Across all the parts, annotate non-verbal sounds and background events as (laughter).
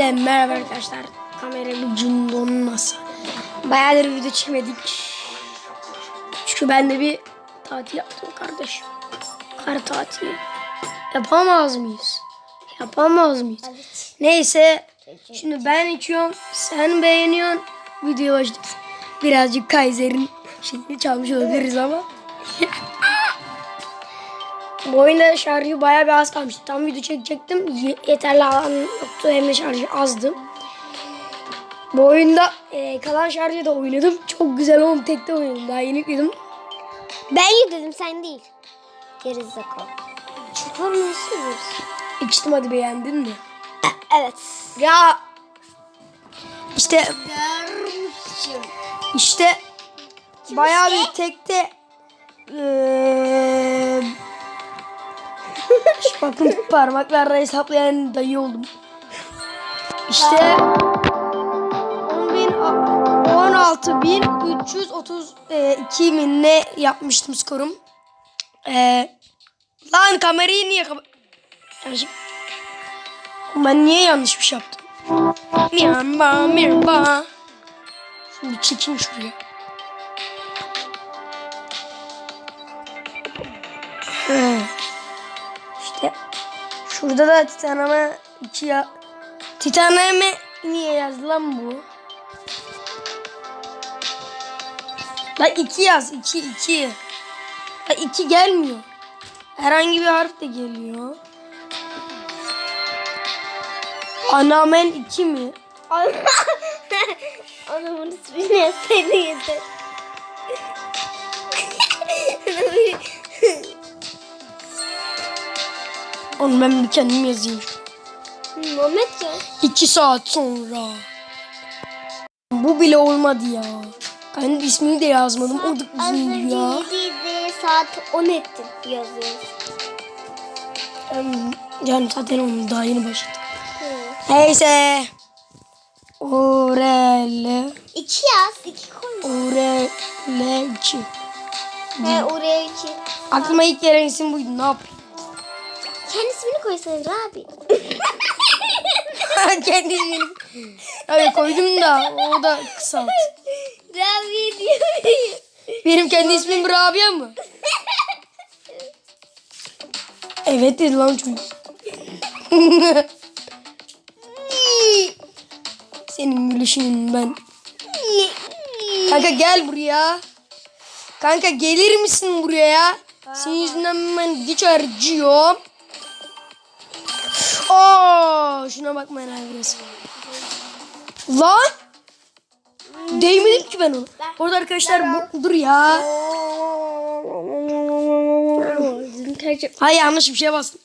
De merhaba arkadaşlar. Kamera bir cin donması. Bayağıdır video çekmedik. Çünkü ben de bir tatil yaptım kardeşim. Kar tatili. Yapamaz mıyız? Yapamaz mıyız? Neyse. Şimdi ben içiyorum. Sen beğeniyorsun. Video başladık. Birazcık Kaiser'in şeyini çalmış olabiliriz ama. Bu oyunda şarjı bayağı bir az kalmıştı. Tam video çekecektim. Ye- yeterli alan yoktu. Hem de şarjı azdı. Bu oyunda e, kalan şarjı da oynadım. Çok güzel oğlum. Tekte oynadım. Daha yeni yükledim. Ben yükledim sen değil. Gerizekalı. Çukur musunuz? İçtim hadi beğendin mi? Evet. Ya işte işte bayağı bir tekte eee şu bakın parmaklarla hesaplayan dayı oldum. İşte 16.332 mi ne yapmıştım skorum. Eee lan kamerayı niye Ben niye yanlış bir şey yaptım? Merhaba, merhaba. Şimdi çekeyim şuraya. He. Şurada da Titanama 2 ya. Titanama niye yazdı lan bu? La 2 yaz. 2 2. La 2 gelmiyor. Herhangi bir harf de geliyor. Anamen 2 mi? Adamın (laughs) ismini yazsaydı yeter. (laughs) Oğlum ben bir kendim yazayım. Mehmet ya. 2 saat sonra. Bu bile olmadı ya. Ben ismini de yazmadım. O da uzun ya. saat 10 ettim yazıyor. Yani- zaten onun daha yeni başladı. Neyse. Orele. İki yaz, iki koy. Orele 2. He oraya iki. Aklıma ilk gelen isim buydu. Ne yapayım? Kendi ismini koysaydın abi. (laughs) Kendi ismini. Öyle koydum da o da kısalt. Rabia diyor. Benim kendi ismim Rabia mı? Evet dedi lan çocuk. (laughs) Senin gülüşün ben. Kanka gel buraya. Kanka gelir misin buraya? Senin yüzünden ben güç harcıyorum. Şuna bakma helal burası. Lan! Değmedim ki ben ona. Orada arkadaşlar bu, dur ya. Hay yanlış bir şeye bastım.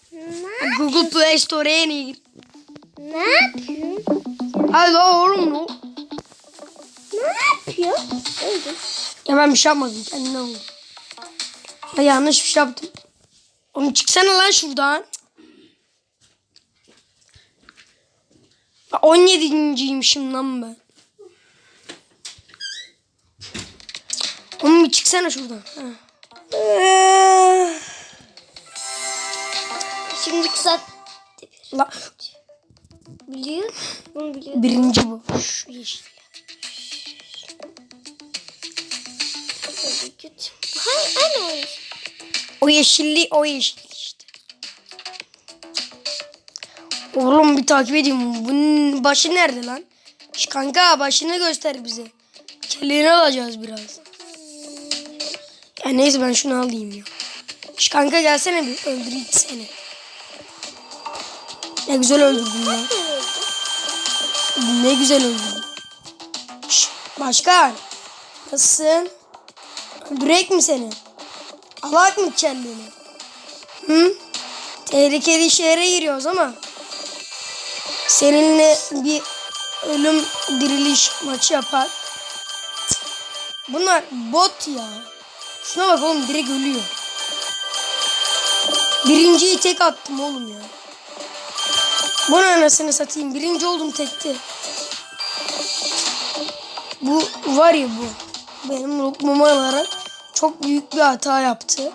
Google Play Store'ya yeni gir. Ne yapıyor? Hadi la oğlum ne? Ne yapıyor? Öyle. Ya ben bir şey yapmadım. Kendine oldu. Ha yanlış bir şey yaptım. Oğlum çıksana lan şuradan. 17.ymişim lan ben. Oğlum bir çıksana şuradan. Ha. Şimdi kısa La, biliyor. Bunu biliyor. birinci bu. Şu yeşil. Hayır, aynı oyun. O yeşilli o yeşil Oğlum bir takip edeyim. Bunun başı nerede lan? Şş, kanka başını göster bize. Kelleni alacağız biraz. Ya neyse ben şunu alayım ya. Şş, kanka gelsene bir öldüreyim seni. Ne güzel öldürdün ya. Ne güzel öldürdün. Şş, başkan. Nasılsın? Öldürek mi seni? Alak mı kendini? Hı? Tehlikeli işlere giriyoruz ama seninle bir ölüm diriliş maçı yapar. Bunlar bot ya. Şuna bak oğlum direkt ölüyor. Birinciyi tek attım oğlum ya. Bunu anasını satayım. Birinci oldum tekte. Bu var ya bu. Benim lokmam olarak çok büyük bir hata yaptı.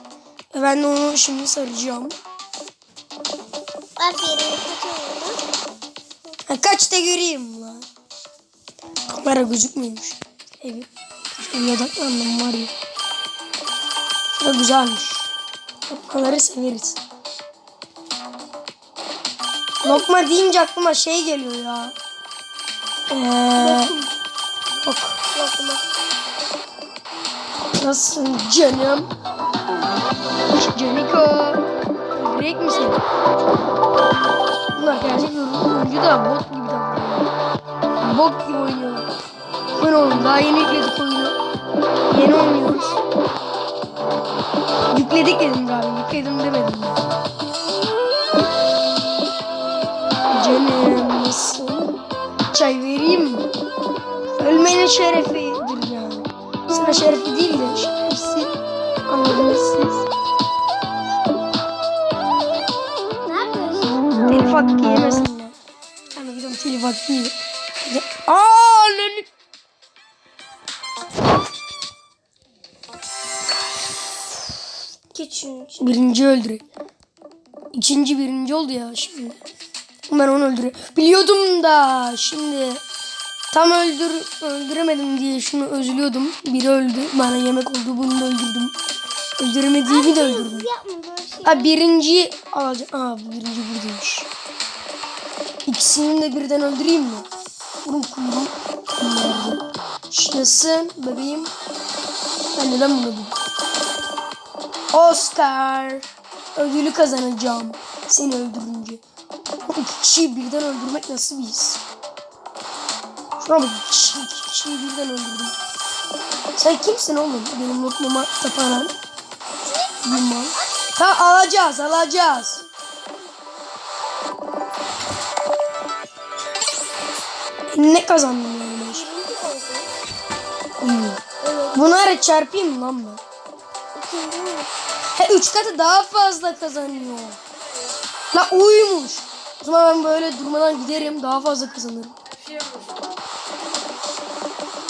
Ve ben de onu şimdi saracağım. Aferin. Ha, kaçta göreyim lan. Kamera gözükmüyormuş. Evet. Şöyle odaklandım var ya. Şurada güzelmiş. Lokmaları severiz. Lokma deyince aklıma şey geliyor ya. Ee, yok. Lokma. Nasılsın canım? Caniko. Direkt misin? Bunlar gerçek oyuncu da bot gibi davranıyor. Bot gibi oynuyorlar. Ben oğlum daha yeni yükledik oyunu. Yeni oynuyoruz. Yükledik dedim daha yükledim demedim. Canım nasılsın? Çay vereyim mi? Ölmenin şerefidir yani. Sana şerefi değil de şerefsiz. Anladınız siz. Hakkı yemesin telif hakkı yiyor. Hadi. Aaa lan. Geç. Birinci öldürüyor. İkinci birinci oldu ya şimdi. Ben onu öldürüyor. Biliyordum da şimdi tam öldür öldüremedim diye şunu özlüyordum. Biri öldü. Bana yemek oldu. Bunu da öldürdüm. Öldüremediğimi de öldürdüm. Yapma böyle şey. Ha birinciyi alacağım. Aa birinci buradaymış. İkisini de birden öldüreyim mi? Bunun kuyruğu nerede? Şurasın bebeğim. Ben neden bunu buldum? Oscar. Ödülü kazanacağım. Seni öldürünce. İki kişiyi birden öldürmek nasıl bir his? Şuna bak iki, kişi, iki kişiyi birden öldürdüm. Sen kimsin oğlum? Benim mutluma tapanan. Bilmem. Tamam alacağız alacağız. Ne kazandım ben. Hmm. Evet. Bunları çarpayım lan ben? He üç katı daha fazla kazanıyor. La uyumuş. O zaman ben böyle durmadan giderim daha fazla kazanırım.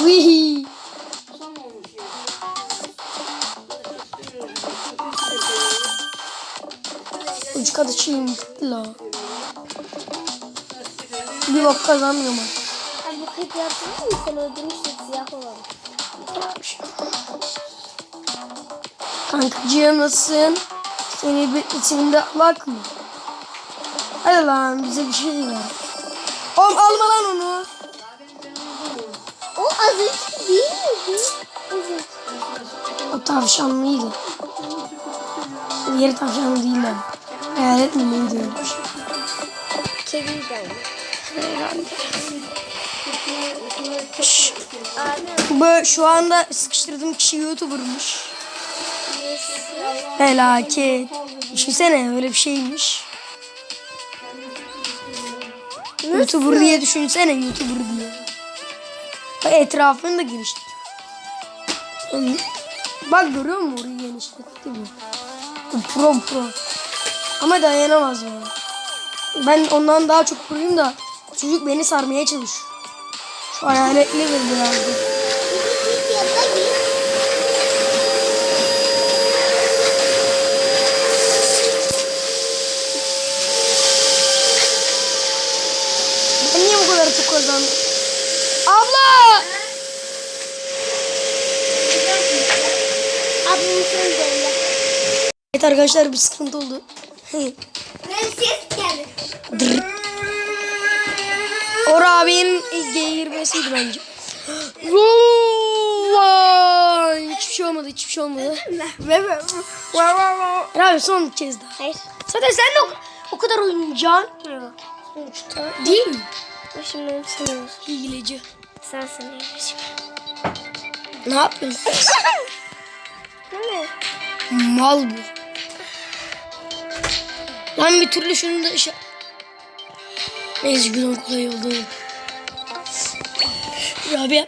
Vihi. Üç katı şeyim gitti la. Bir bak kazanmıyorum artık. Kedi yaptın mı? Sen öldürmüştün siyah olan. Kankacığım nasılsın? Seni bir içinde alak mı? Hadi lan bize bir şey ver. Oğlum alma lan onu. O az önce değil miydi? O tavşanlıydı. Diğeri tavşanlı değil neydi öyle bir şey? Kediydi ama. Herhalde. Abi. Bu şu anda sıkıştırdığım kişi YouTuber'mış. Felaket. Düşünsene öyle bir şeymiş. YouTuber diye düşünsene YouTuber diye. Bak etrafını da genişlet. Bak görüyor musun orayı genişletti mi? Pro pro. Ama dayanamaz bana. Ben ondan daha çok proyum da çocuk beni sarmaya çalışıyor. Hayaletli bir biraz da. Yanına git. Ben niye bu kadar çok kazandım? Abla! Evet arkadaşlar bir sıkıntı oldu. (laughs) Prenses geldi. Or abinin ilk G20'siydi bence. Lan! Hiçbir şey olmadı, hiçbir şey olmadı. Abi son kez daha. Hayır. Zaten sen de o, o kadar oynayacaksın. Sonuçta değil mi? Şimdi onu sanıyorsun. Hileci. Sen sanıyorsun. Ne yapıyorsun? (laughs) Ne? Mal bu. Lan bir türlü şunu da işe... Neyse günün kolay oldu. Rabia.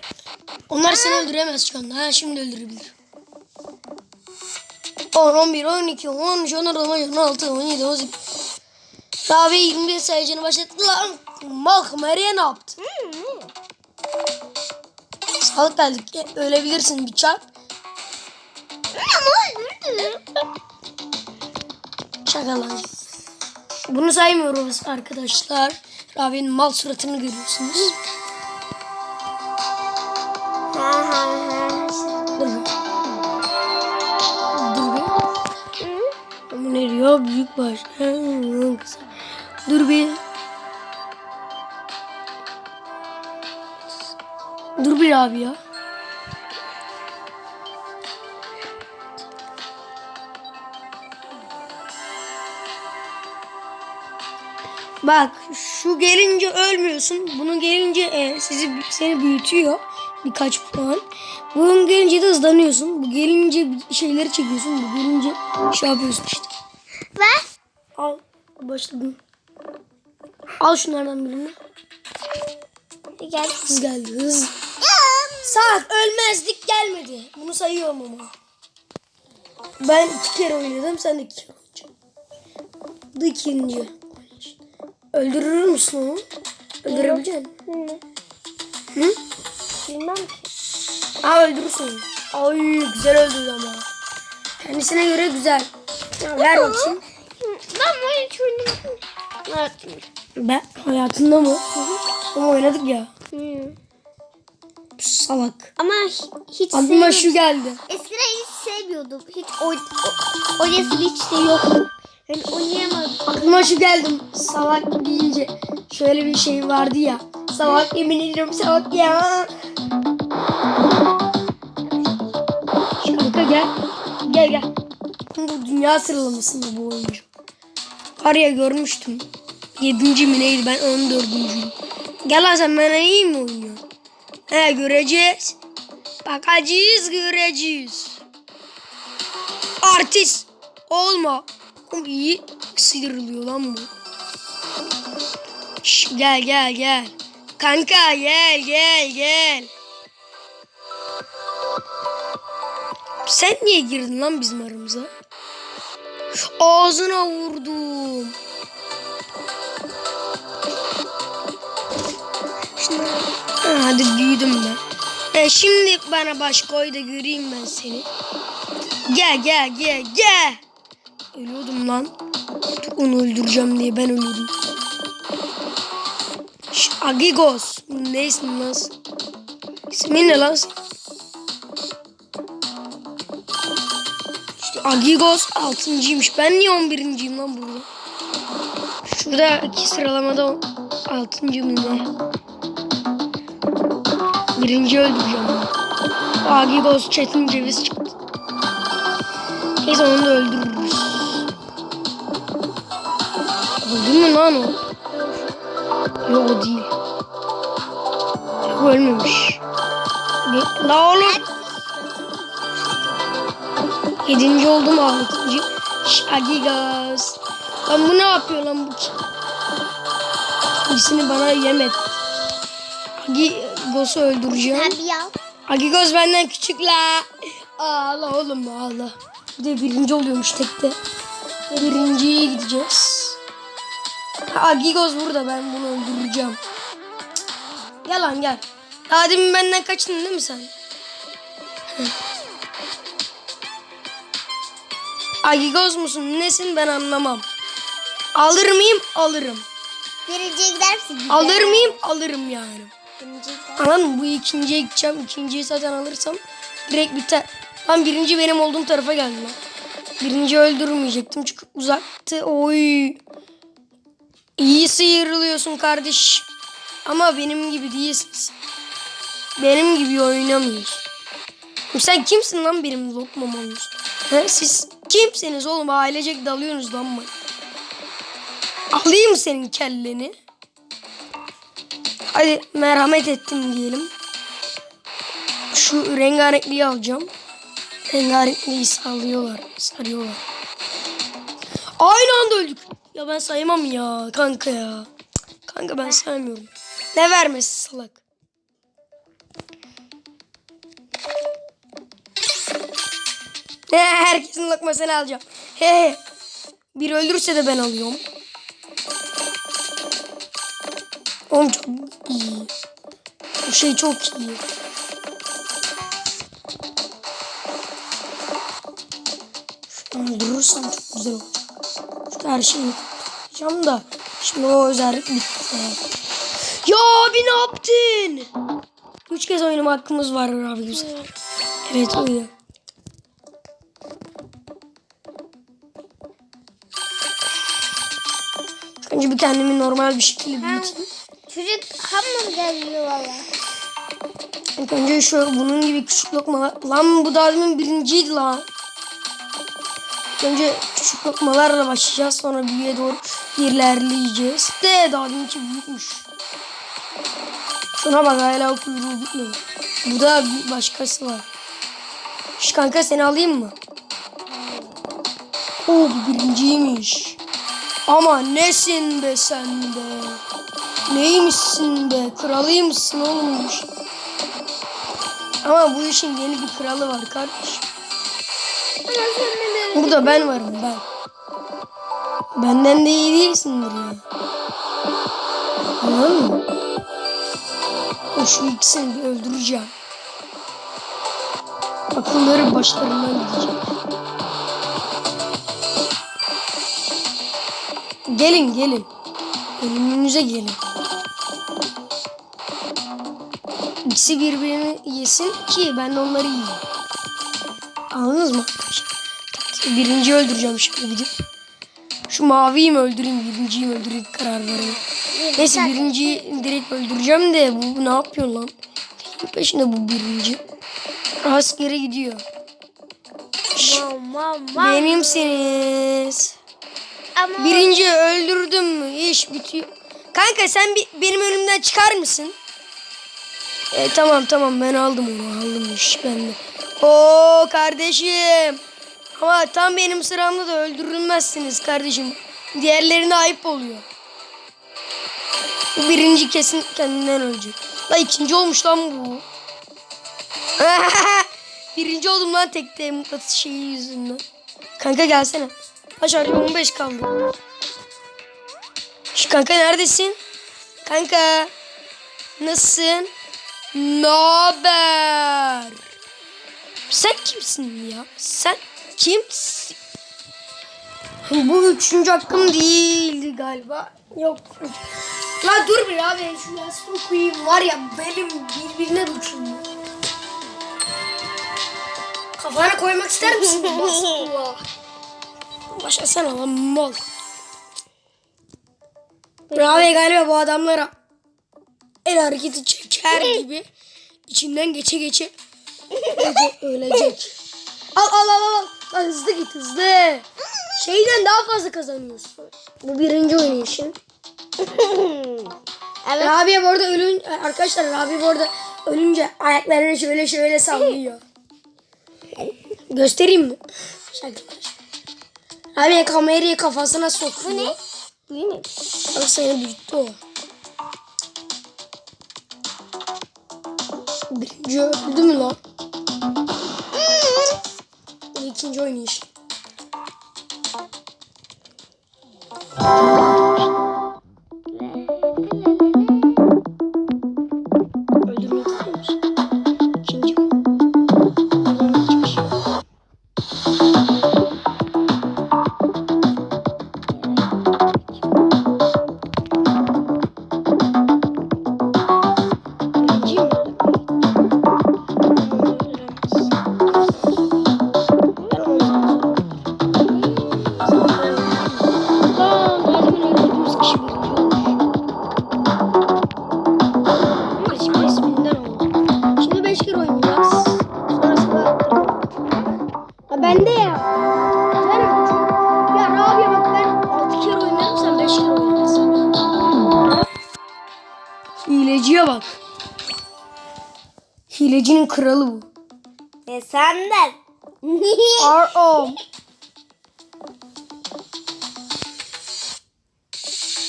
Onlar seni öldüremez şu anda. Ha şimdi öldürebilir. 10, 11, 12, 13, 14, 15, 16, 17, 18. Rabia 21 sayacını başlattı lan. Mal Meriye ne yaptı? Sağlık geldik. E, Ölebilirsin bir çarp. Ama öldürdü. Şaka lan. Bunu saymıyoruz arkadaşlar. Rabia'nın mal suratını görüyorsunuz. Dur. Dur bir. Ama ne diyor? Büyük baş. Dur bir. Dur bir abi ya. Bak şu gelince ölmüyorsun. Bunun gelince e, sizi seni büyütüyor birkaç puan. Bunun gelince de hızlanıyorsun. Bu gelince şeyleri çekiyorsun. Bu gelince şey yapıyorsun işte. Ver. Al başladım. Al şunlardan birini. Gel. Hız geldi hız. Saat ölmezlik gelmedi. Bunu sayıyorum ama. Ben iki kere oynadım. Sen de iki kere oynayacaksın. Bu ikinci. Öldürür müsün onu? Öldürebilecek misin? Hı. Bilmem ki. Aa öldürürsün. Ay güzel öldürdü ama. Kendisine göre güzel. Ver bakayım. Ben böyle hiç oynamadım. Evet. Ben hayatında mı? Ama oynadık ya. Hı. Salak. Ama hi- hiç Aklıma şu geldi. Eskiden hiç sevmiyordum. Hiç oy o- oynayası hiç de yok. Yani oynayamadım. Aklıma şu geldi. Salak deyince şöyle bir şey vardı ya. Salak yemin ediyorum salak ya. Kanka gel. Gel gel. Bu dünya sıralamasında bu oyuncu. Var ya görmüştüm. Yedinci mi neydi ben on dördüncüyüm. Gel lan sen bana iyi mi oynuyorsun? He göreceğiz. Bakacağız göreceğiz. Artist olma. Oğlum iyi sıyrılıyor lan bu. Şş, gel gel gel. Kanka gel gel gel. Sen niye girdin lan bizim aramıza? Ağzına vurdum. Ha, hadi büyüdüm ben. E, şimdi bana baş koy da göreyim ben seni. Gel gel gel gel. Ölüyordum lan. Onu öldüreceğim diye ben ölüyordum. Şş, Agigos. Ne ismin lan? İsmin ne lan? İşte Agigos altıncıymış. Ben niye on birinciyim lan burada? Şurada iki sıralamada on- altıncı mı ne? Birinci öldüreceğim. Agigos Çetin Ceviz çıktı. Neyse onu da öldürürüz. Öldü mü lan o? Yok o değil. Yok ölmemiş. Bir- La oğlum. Yedinci oldum altıncı. Şş, Agigas. Lan bu ne yapıyor lan bu kim? İkincisini bana yemet. Agigos'u öldüreceğim. Agigos benden küçük la. Ağla oğlum ağla. Bir de birinci oluyormuş tekte. Birinciye gideceğiz. Ha, Agigos burada ben bunu öldüreceğim. Cık. Gel lan gel. Daha demin benden kaçtın değil mi sen? Heh. Agigos musun nesin ben anlamam. Alır mıyım? Alırım. Birinciye gidersin. Güzel. Alır mıyım? Alırım yani. Gider. Anladın mı? Bu ikinciye gideceğim. İkinciyi zaten alırsam direkt biter. Lan birinci benim olduğum tarafa geldi lan. Birinci öldürmeyecektim çünkü uzaktı. Oy. İyi sıyrılıyorsun kardeş. Ama benim gibi değilsin. Benim gibi oynamıyorsun. Sen kimsin lan benim lokmam olmuş? Siz kimsiniz oğlum? Ailecek dalıyorsunuz lan bana. Alayım senin kelleni. Hadi merhamet ettim diyelim. Şu rengarenkliği alacağım. Rengarenkliği sallıyorlar, sarıyorlar. Aynı anda öldük. Ya ben saymam ya kanka ya. Kanka ben saymıyorum. Ne vermesi salak. He, herkesin lokmasını alacağım. He. Bir öldürürse de ben alıyorum. Oğlum çok iyi. Bu şey çok iyi. Şunu öldürürsem çok güzel olacak. Her şeyini toplayacağım da Şimdi o özellik bitti. Ya abi ne yaptın? Üç kez oynama hakkımız var abi güzel. Evet oyna. Önce bir kendimi normal bir şekilde büyüteyim. Çocuk hamburger yiyor valla. İlk önce şu bunun gibi küçük lokmalar. Lan bu daha demin birinciydi lan. Önce küçük lokmalarla başlayacağız. Sonra büyüğe doğru ilerleyeceğiz. De daha deminki büyükmüş. Şuna bak hala kuyruğu bitmedi. Bu da bir başkası var. Şu kanka seni alayım mı? Oo bu birinciymiş. Ama nesin be sen be? Neymişsin be? Kralıymışsın oğlum. Ama bu işin yeni bir kralı var kardeş. Burada ben varım ben. Benden de iyi değilsindir ya. Anladın mı? O şu ikisini bir öldüreceğim. Akılları başlarından gidecek. Gelin gelin. Ölümünüze gelin. İkisi birbirini yesin ki ben onları yiyeyim. Anladınız mı arkadaşlar? Birinci öldüreceğim şimdi gidip. Şu maviyi mi öldüreyim, birinciyi mi öldüreyim karar verelim. Neyse birinciyi direkt öldüreceğim de bu, bu ne yapıyor lan? Neyin peşinde bu birinci? Rastgele gidiyor. Mam. Benimsiniz. Ama Birinci öldürdüm mü iş bitiyor. Kanka sen bir, benim önümden çıkar mısın? E, tamam tamam ben aldım onu aldım iş bende. Oo kardeşim. Ama tam benim sıramda da öldürülmezsiniz kardeşim. Diğerlerine ayıp oluyor. Bu birinci kesin kendinden ölecek. La ikinci olmuş lan bu. (laughs) birinci oldum lan tekte mutlatı şeyi yüzünden. Kanka gelsene. Harcı 15 kaldı. Şu kanka neredesin? Kanka. Nasılsın? Ne haber? Sen kimsin ya? Sen kimsin? Bu üçüncü hakkım değildi galiba. Yok. La dur bir abi şu yastığı koyayım var ya belim birbirine uçuyor. Kafana koymak ister misin? Bastıla. Başlasana lan mal. Ravi galiba bu adamlara el hareketi çeker gibi içinden geçe geçe ölecek. Al al al al. Lan hızlı git hızlı. Şeyden daha fazla kazanıyorsun. Bu birinci oynayışın. (laughs) evet. Rabia bu arada ölün arkadaşlar Rabia bu arada ölünce ayaklarını şöyle şöyle sallıyor. (laughs) Göstereyim mi? Arkadaşlar. Rabia kamerayı kafasına sokuyor. Bu ne? Bu ne? Bak seni büyüttü o. Birinci öldü mü lan? Bu ikinci oynayış. Kralı bu. E senden. (laughs) R.O.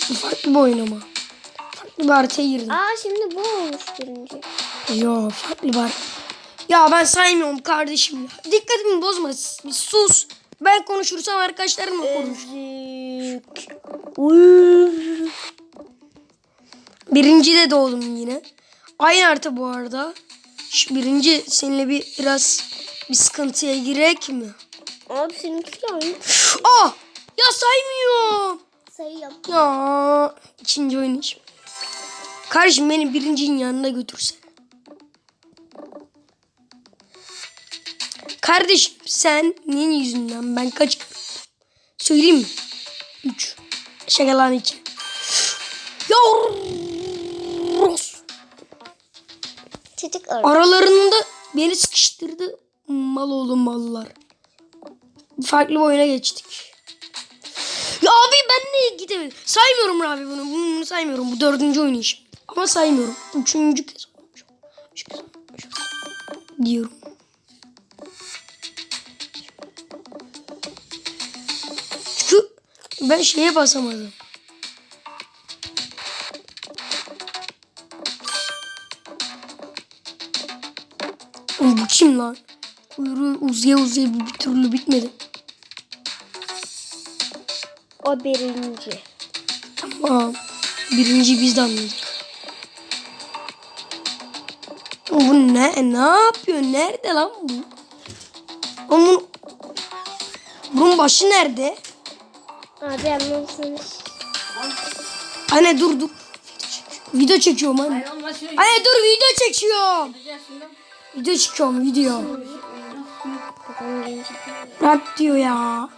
Bu farklı bir oyun ama. Farklı bir haritaya girdim. Aa şimdi bu olmuş birinci. Yo farklı bir. Ya ben saymıyorum kardeşim ya. Dikkatimi bozma. Bir sus. Ben konuşursam arkadaşlarım da konuş. Birinci de doğdum yine. Aynı harita bu arada. Şu birinci seninle bir biraz bir sıkıntıya girek mi? Abi seninki de aynı. Ah! Ya saymıyorum. sayıyorum. Ya ikinci oynayışım. Kardeşim beni birincinin yanına götürsen. Kardeşim sen neyin yüzünden ben kaç söyleyeyim mi? Üç. Şaka lan iki. Yavrum. Çocuk orada. Aralarında beni sıkıştırdı. Mal oğlum mallar. Farklı bir oyuna geçtik. Ya abi ben niye gidemedim? Saymıyorum abi bunu. Bunu saymıyorum. Bu dördüncü oynayışım. Ama saymıyorum. Üçüncü kez. Diyorum. Çünkü ben şeye basamadım. Oğlum bu kim lan? Kuyruğu uzaya uzaya bir, bir türlü bitmedi. O birinci. Tamam. Birinci biz de anladık. Oğlum Bu ne? Ne yapıyor? Nerede lan bu? Oğlum bunun, başı nerede? Abi anlamışsınız. Anne dur dur. Video çekiyorum anne. Anne dur video çekiyorum. Video çekiyorum video. Bırak diyor ya.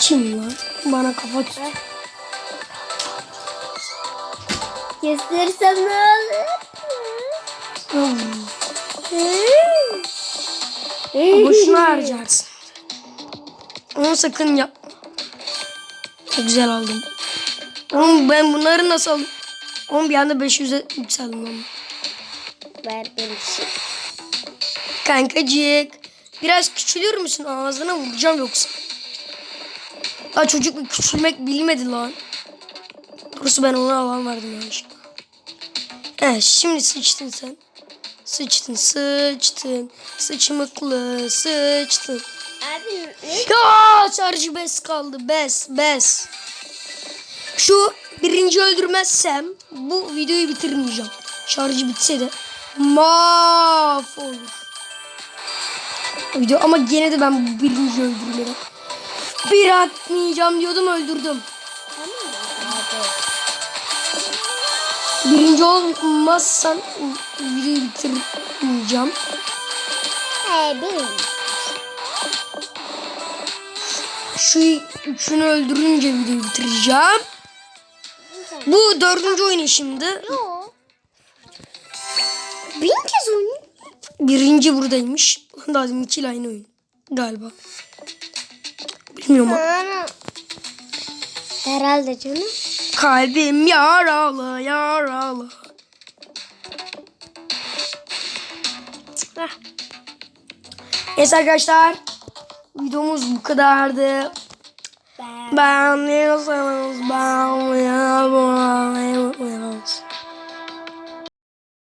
Kim lan? Bana kafa tut. Gösterirsem ne olur? Hmm. Boşuna harcarsın. Onu sakın yapma. Ne güzel aldım. Oğlum ben bunları nasıl aldım? Oğlum bir anda 500'e yükseldim lan. Verdim şey. Kankacık. Biraz küçülür müsün? Ağzına vuracağım yoksa. Daha çocuk küçülmek bilmedi lan. Doğrusu ben ona alan verdim yanlışlıkla. Evet şimdi sıçtın sen. Sıçtın sıçtın. Sıçmıklı sıçtın. Abi ne? Ya şarjı bes kaldı. Bes bes. Şu birinci öldürmezsem bu videoyu bitirmeyeceğim. Şarjı bitse de mahvolur. Video ama gene de ben bu birinci öldürmeyi bir atmayacağım diyordum öldürdüm. Birinci olmazsan videoyu bitirmeyeceğim. He benim. Şu üçünü öldürünce videoyu bitireceğim. Bu dördüncü oynayışımdı. Yo. Bin Birinci buradaymış. Daha demin iki aynı oyun. Galiba. Bilmiyorum ama. Ana. Herhalde canım. Kalbim yaralı yaralı. Neyse arkadaşlar. Videomuz bu kadardı. Ben. Beğeniyorsanız beğenmeyi